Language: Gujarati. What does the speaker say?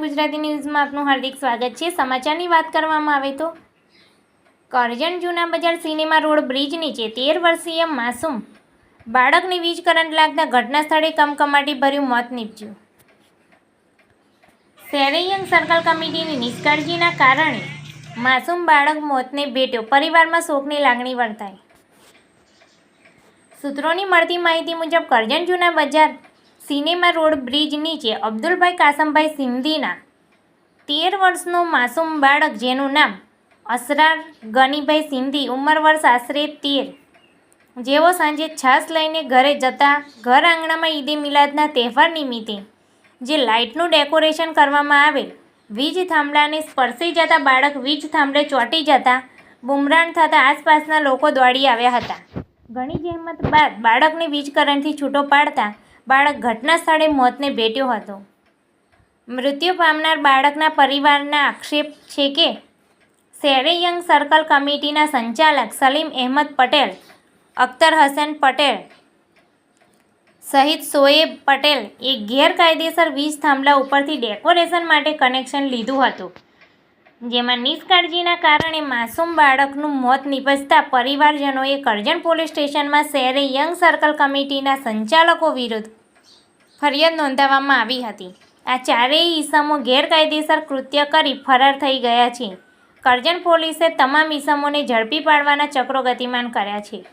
ગુજરાતી ન્યૂઝમાં આપનું હાર્દિક સ્વાગત છે. સમાચારની વાત કરવામાં આવે તો કરજણ જૂના બજાર સિનેમા રોડ બ્રિજ નીચે તેર વર્ષીય માસૂમ બાળકને વીજ કરંટ લાગતા ઘટના સ્થળે કમકમાટી ભર્યું મોત નીપજ્યું. સેરેયંગ સર્કલ કમિટીની નિષ્કાળજીના કારણે માસૂમ બાળક મોતને ભેટ્યો. પરિવારમાં શોકની લાગણી વર્તાઈ. સૂત્રોની મળતી માહિતી મુજબ કરજણ જૂના બજાર સિનેમા રોડ બ્રિજ નીચે અબ્દુલભાઈ કાસમભાઈ સિંધીના તેર વર્ષનો માસૂમ બાળક જેનું નામ અસરાર ગનીભાઈ સિંધી, ઉંમર વર્ષ આશરે તેર. જેઓ સાંજે છાશ લઈને ઘરે જતા ઘર આંગણામાં ઈદે મિલાદના તહેવાર નિમિત્તે જે લાઇટનું ડેકોરેશન કરવામાં આવેલ, વીજ થાંભલાને સ્પર્શી જતા બાળક વીજ થાંભલે ચોંટી જતા બુમરાણ થતાં આસપાસના લોકો દોડી આવ્યા હતા. ઘણી જહેમત બાદ બાળકને વીજ કરંટથી છૂટો પાડતા બાળક ઘટના સ્થળે મોતને ભેટ્યો હતો. મૃત્યુ પામનાર બાળકના પરિવારના આક્ષેપ છે કે શેરે યંગ સર્કલ કમિટીના સંચાલક સલીમ અહેમદ પટેલ, અખ્તર હસન પટેલ સહિત શોએબ પટેલ એ ગેરકાયદેસર વીજ થાંભલા ઉપરથી ડેકોરેશન માટે કનેક્શન લીધું હતું. જેમાં નિષ્કાળજીના કારણે માસૂમ બાળકનું મોત નિપજતા પરિવારજનોએ કરજણ પોલીસ સ્ટેશનમાં શહેરે યંગ સર્કલ કમિટીના સંચાલકો વિરુદ્ધ ફરિયાદ નોંધાવવામાં આવી હતી. આ ચારેય ઈસમો ગેરકાયદેસર કૃત્ય કરી ફરાર થઈ ગયા છે. કરજણ પોલીસે તમામ ઈસમોને ઝડપી પાડવાના ચક્રો ગતિમાન કર્યા છે.